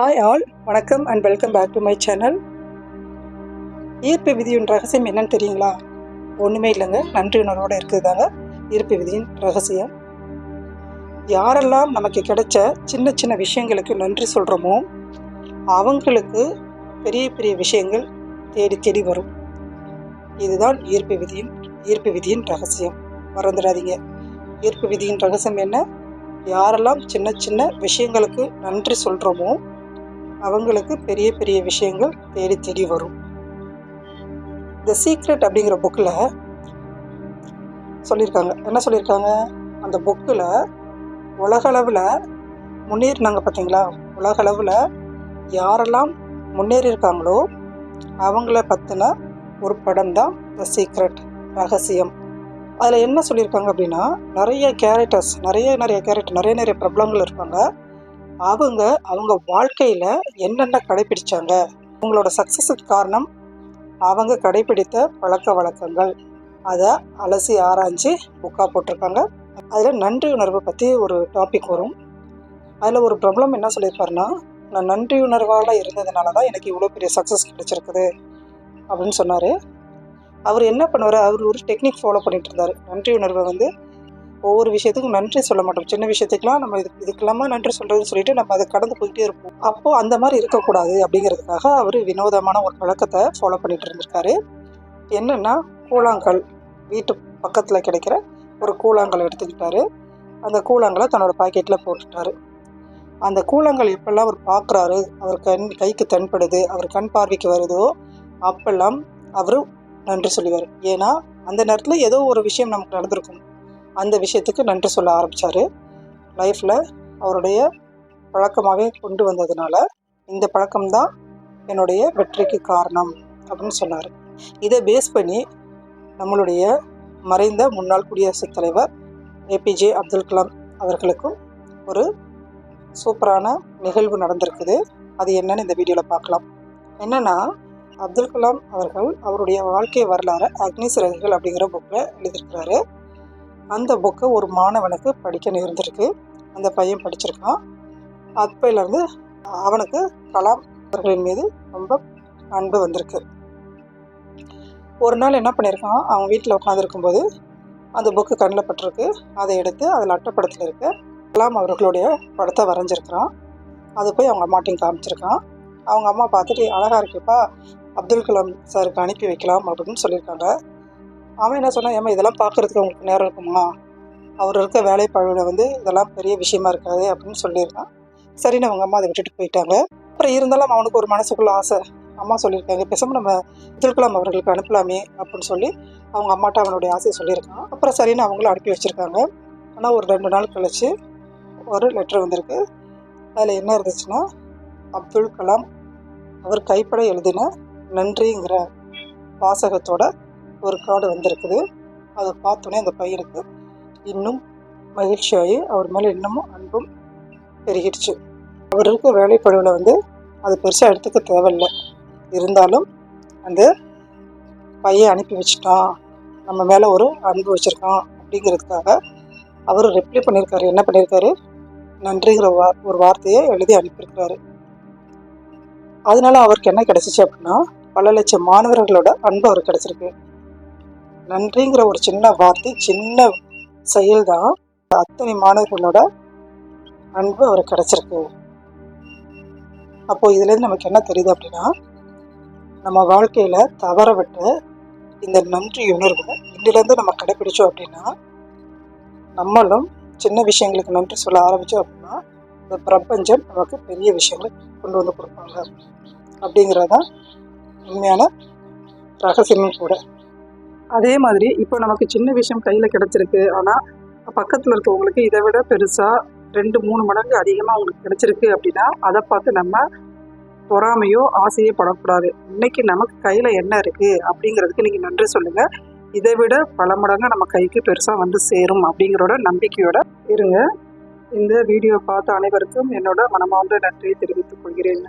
Hi all வணக்கம் and welcome back to my channel ஈர்ப்பு விதியின் ரகசியம் என்னன்னு தெரியுங்களா? ஒன்றுமே இல்லைங்க நன்றி உணர்வோடு இருக்குதாங்க. ஈர்ப்பு விதியின் ரகசியம். யாரெல்லாம் நமக்கு கிடைச்ச சின்ன சின்ன விஷயங்களுக்கு நன்றி சொல்கிறோமோ அவங்களுக்கு பெரிய பெரிய விஷயங்கள் தேடி தேடி வரும். இதுதான் ஈர்ப்பு விதியின் ஈர்ப்பு விதியின் ரகசியம். மறந்துடாதீங்க. ஈர்ப்பு விதியின் ரகசியம் என்ன? யாரெல்லாம் சின்ன சின்ன விஷயங்களுக்கு நன்றி சொல்கிறோமோ அவங்களுக்கு பெரிய பெரிய விஷயங்கள் தேடி தேடி வரும். த சீக்ரெட் அப்படிங்கிற புக்கில் சொல்லியிருக்காங்க. என்ன சொல்லியிருக்காங்க? அந்த புக்கில் உலகளவில் முன்னேறினாங்க பார்த்தீங்களா? உலகளவில் யாரெல்லாம் முன்னேறி இருக்காங்களோ அவங்கள பற்றின ஒரு படம் தான் த சீக்ரெட் ரகசியம். அதில் என்ன சொல்லியிருக்காங்க அப்படின்னா நிறைய கேரக்டர்ஸ் நிறைய நிறைய கேரக்டர் நிறைய நிறைய பிரபலங்கள் இருப்பாங்க. அவங்க அவங்க வாழ்க்கையில் என்னென்ன கடைபிடிச்சாங்க அவங்களோட சக்ஸஸுக்கு காரணம் அவங்க கடைபிடித்த பழக்க வழக்கங்கள். அதை அலசி ஆராய்ஞ்சு புக்காக போட்டிருக்காங்க. அதில் நன்றி உணர்வை பற்றி ஒரு டாபிக் வரும். அதில் ஒரு ப்ராப்ளம் என்ன சொல்லியிருப்பாருன்னா நான் நன்றி உணர்வால் இருந்ததுனால தான் எனக்கு இவ்வளோ பெரிய சக்ஸஸ் கிடைச்சிருக்குது அப்படின்னு சொன்னார். அவர் என்ன பண்ணுவார்? அவர் ஒரு டெக்னிக் ஃபாலோ பண்ணிகிட்டு இருந்தார். நன்றி உணர்வை வந்து ஒவ்வொரு விஷயத்துக்கும் நன்றி சொல்ல மாட்டோம். சின்ன விஷயத்துக்குலாம் நம்ம இது இதுக்கெல்லாமா நன்றி சொல்கிறதுன்னு சொல்லிட்டு நம்ம அதை கடந்து போயிட்டே இருப்போம். அப்போது அந்த மாதிரி இருக்கக்கூடாது அப்படிங்கிறதுக்காக அவர் வினோதமான ஒரு பழக்கத்தை ஃபாலோ பண்ணிட்டு இருந்திருக்காரு. என்னென்னா கூழாங்கல் வீட்டு பக்கத்தில் கிடைக்கிற ஒரு கூழாங்கல் எடுத்துக்கிட்டாரு. அந்த கூழாங்கலை தன்னோட பாக்கெட்டில் போட்டுட்டாரு. அந்த கூழாங்கல் எப்பெல்லாம் அவர் பார்க்குறாரு அவர் கண் கைக்கு தென்படுது அவர் கண் பார்வைக்கு வருதோ அப்பெல்லாம் அவர் நன்றி சொல்லுவார். ஏன்னா அந்த நேரத்தில் ஏதோ ஒரு விஷயம் நமக்கு நடந்திருக்கும். அந்த விஷயத்துக்கு நன்றி சொல்ல ஆரம்பித்தார் லைஃப்பில் அவருடைய பழக்கமாகவே கொண்டு வந்ததுனால இந்த பழக்கம்தான் என்னுடைய வெற்றிக்கு காரணம் அப்படின்னு சொன்னார். இதை பேஸ் பண்ணி நம்மளுடைய மறைந்த முன்னாள் குடியரசுத் தலைவர் ஏபிஜே அப்துல் கலாம் அவர்களுக்கும் ஒரு சூப்பரான நிகழ்வு நடந்திருக்குது. அது என்னன்னு இந்த வீடியோவில் பார்க்கலாம். என்னென்னா அப்துல் கலாம் அவர்கள் அவருடைய வாழ்க்கை வரலாறு அக்னி சிறகுகள் அப்படிங்கிற புக்கில் எழுதியிருக்கிறாரு. அந்த புக்கை ஒரு மாணவனுக்கு படிக்க நேர்ந்திருக்கு. அந்த பையன் படிச்சிருக்கான். அப்பையிலேருந்து அவனுக்கு கலாம் அவர்களின் மீது ரொம்ப அன்பு வந்திருக்கு. ஒரு நாள் என்ன பண்ணியிருக்கான் அவன் வீட்டில் உட்காந்துருக்கும்போது அந்த புக்கு கண்ணில் பட்டிருக்கு. அதை எடுத்து அதில் அட்டப்படத்தில் இருக்க கலாம் அவர்களுடைய படத்தை வரைஞ்சிருக்கிறான். அது போய் அவங்க அம்மாட்டையும் காமிச்சிருக்கான். அவங்க அம்மா பார்த்துட்டு அழகாக இருக்குப்பா. அப்துல் கலாம் சாருக்கு அனுப்பி வைக்கலாம் அப்படின்னு சொல்லியிருக்காங்க. அவன் என்ன சொன்னான் ஏமா இதெல்லாம் பார்க்குறதுக்கு உங்களுக்கு நேரம் இருக்குமா? அவர் இருக்க வேலைப்பழுவில் வந்து இதெல்லாம் பெரிய விஷயமா இருக்காது அப்படின்னு சொல்லியிருக்கான். சரின்னு அவங்க அம்மா அதை விட்டுட்டு போயிட்டாங்க. அப்புறம் இருந்தாலும் அவனுக்கு ஒரு மனசுக்குள்ள ஆசை. அம்மா சொல்லியிருக்காங்க பேசாமல் நம்ம திருக்கலாம் அவர்களுக்கு அனுப்பலாமே அப்படின்னு சொல்லி அவங்க அம்மாட்ட அவனுடைய ஆசையை சொல்லியிருக்கான். அப்புறம் சரின்னு அவங்களும் அனுப்பி வச்சுருக்காங்க. ஆனால் ஒரு ரெண்டு நாள் கழிச்சு ஒரு லெட்டர் வந்திருக்கு. அதில் என்ன இருந்துச்சுன்னா அப்துல் கலாம் அவர் கைப்பட எழுதின நன்றிங்கிற வாசகத்தோட ஒரு கார்டு வந்திருக்குது. அதை பார்த்தோன்னே அந்த பையனுக்கு இன்னும் மகிழ்ச்சியாகி அவர் மேலே இன்னமும் அன்பும் பெருகிடுச்சு. அவர் இருக்க வேலைப்பழுவில் வந்து அது பெருசாக எடுத்துக்க தேவையில்லை. இருந்தாலும் அந்த பையன் அனுப்பி வச்சுட்டான். நம்ம மேலே ஒரு அன்பு வச்சுருக்கான் அப்படிங்கிறதுக்காக அவர் ரிப்ளை பண்ணியிருக்காரு என்ன பண்ணியிருக்காரு நன்றிங்கிற வா ஒரு வார்த்தையை எழுதி அனுப்பியிருக்கிறாரு. அதனால அவருக்கு என்ன கிடச்சிச்சு அப்படின்னா பல லட்சம் மாணவர்களோட அன்பு அவருக்கு கிடச்சிருக்கு. நன்றிங்கிற ஒரு சின்ன வார்த்தை சின்ன செயல் தான் அத்தனை மாணவர்களோட அன்பு அவருக்கு கிடைச்சிருக்கு. அப்போ இதுலேருந்து நமக்கு என்ன தெரியுது அப்படின்னா நம்ம வாழ்க்கையில் தவற விட்டு இந்த நன்றி உணர்வு இன்னிலேருந்து நம்ம கடைப்பிடிச்சோம் அப்படின்னா நம்மளும் சின்ன விஷயங்களுக்கு நன்றி சொல்ல ஆரம்பித்தோம் அப்படின்னா இந்த பிரபஞ்சம் நமக்கு பெரிய விஷயங்களை கொண்டு வந்து கொடுப்பாங்க. அப்படிங்கிறதான் உண்மையான ரகசியமும் கூட. அதே மாதிரி இப்போ நமக்கு சின்ன விஷயம் கையில் கிடச்சிருக்கு. ஆனால் பக்கத்தில் இருக்கவங்களுக்கு இதை விட பெருசாக ரெண்டு மூணு மடங்கு அதிகமாக அவங்களுக்கு கிடச்சிருக்கு அப்படின்னா அதை பார்த்து நம்ம பொறாமையோ ஆசையோ படக்கூடாது. இன்னைக்கு நமக்கு கையில் என்ன இருக்குது அப்படிங்கிறதுக்கு நீங்கள் நன்றி சொல்லுங்கள் இதை விட பல மடங்கு நம்ம கைக்கு பெருசாக வந்து சேரும் அப்படிங்கிறோட நம்பிக்கையோட இருங்க. இந்த வீடியோ பார்த்த அனைவருக்கும் என்னோட மனமார்ந்த நன்றியை தெரிவித்துக் கொள்கிறேன்.